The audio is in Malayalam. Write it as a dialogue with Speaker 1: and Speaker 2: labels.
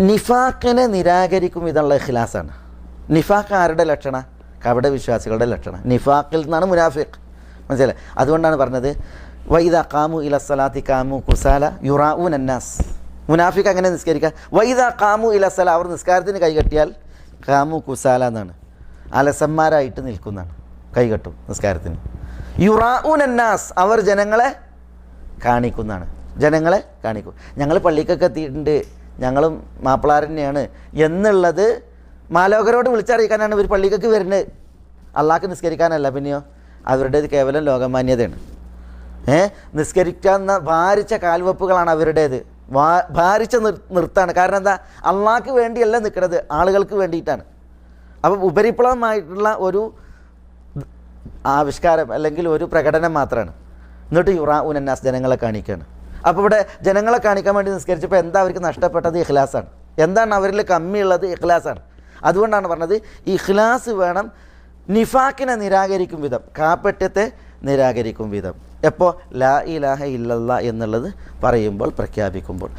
Speaker 1: നിഫാക്കിനെ നിരാകരിക്കും ഇതുള്ള ഇഖ്ലാസാണ് നിഫാഖ് ആരുടെ ലക്ഷണ? കവട വിശ്വാസികളുടെ ലക്ഷണം. നിഫാഖിൽ നിന്നാണ് മുനാഫിഖ്. മനസ്സിലായി അതുകൊണ്ടാണ് പറഞ്ഞത് വൈദ കാമു ഇലസലാത്തി കാമു കുസാല യുറാഊൻ അന്നാസ്. മുനാഫിഖ് അങ്ങനെ നിസ്കരിക്കുക വൈദ കാമു ഇലസല അവർ നിസ്കാരത്തിന് കൈകെട്ടിയാൽ കാമു കുസാല എന്നാണ്. അലസന്മാരായിട്ട് നിൽക്കുന്നതാണ്. കൈകെട്ടും നിസ്കാരത്തിന്. യുറാഊൻ അന്നാസ് അവർ ജനങ്ങളെ കാണിക്കുന്നതാണ്. ജനങ്ങളെ കാണിക്കും. ഞങ്ങൾ പള്ളിക്കൊക്കെ എത്തിയിട്ടുണ്ട്. ഞങ്ങളും മാപ്പിളാർ തന്നെയാണ്. എന്നുള്ളത് മാലോകരോട് വിളിച്ചറിയിക്കാനാണ് ഇവർ പള്ളിക്കൊക്കെ വരുന്നത്. അള്ളാഹ്ക്ക് നിസ്കരിക്കാനല്ല പിന്നെയോ? അവരുടേത് കേവലം ലോകമാന്യതയാണ്. ഏ? നിസ്കരിക്കാവുന്ന ഭാരിച്ച കാൽവെപ്പുകളാണ് അവരുടേത്. വാ ഭാരിച്ച നിർ നിർത്താണ്. കാരണം എന്താ? അള്ളാഹ്ക്ക് വേണ്ടിയല്ല നിൽക്കുന്നത് ആളുകൾക്ക് വേണ്ടിയിട്ടാണ്. അപ്പം ഉപരിപ്ലവമായിട്ടുള്ള ഒരു ആവിഷ്കാരം അല്ലെങ്കിൽ ഒരു പ്രകടനം മാത്രമാണ് എന്നിട്ട് യുറാ ഉനന്നാസ് ജനങ്ങളെ കാണിക്കുകയാണ് അപ്പോൾ ഇവിടെ ജനങ്ങളെ കാണിക്കാൻ വേണ്ടി നിസ്കരിച്ചപ്പോൾ എന്താ അവർക്ക് നഷ്ടപ്പെട്ടത് ഇഖ്ലാസാണ്? എന്താണ് അവരിൽ കമ്മിയുള്ളത് ഇഖ്ലാസാണ്? അതുകൊണ്ടാണ് പറഞ്ഞത് ഇഖ്ലാസ് വേണം നിഫാക്കിനെ നിരാകരിക്കും വിധം കാപ്പറ്റ്യത്തെ നിരാകരിക്കും വിധം. എപ്പോൾ ലാ ഇലാഹ ഇല്ലല്ല എന്നുള്ളത് പറയുമ്പോൾ പ്രഖ്യാപിക്കുമ്പോൾ.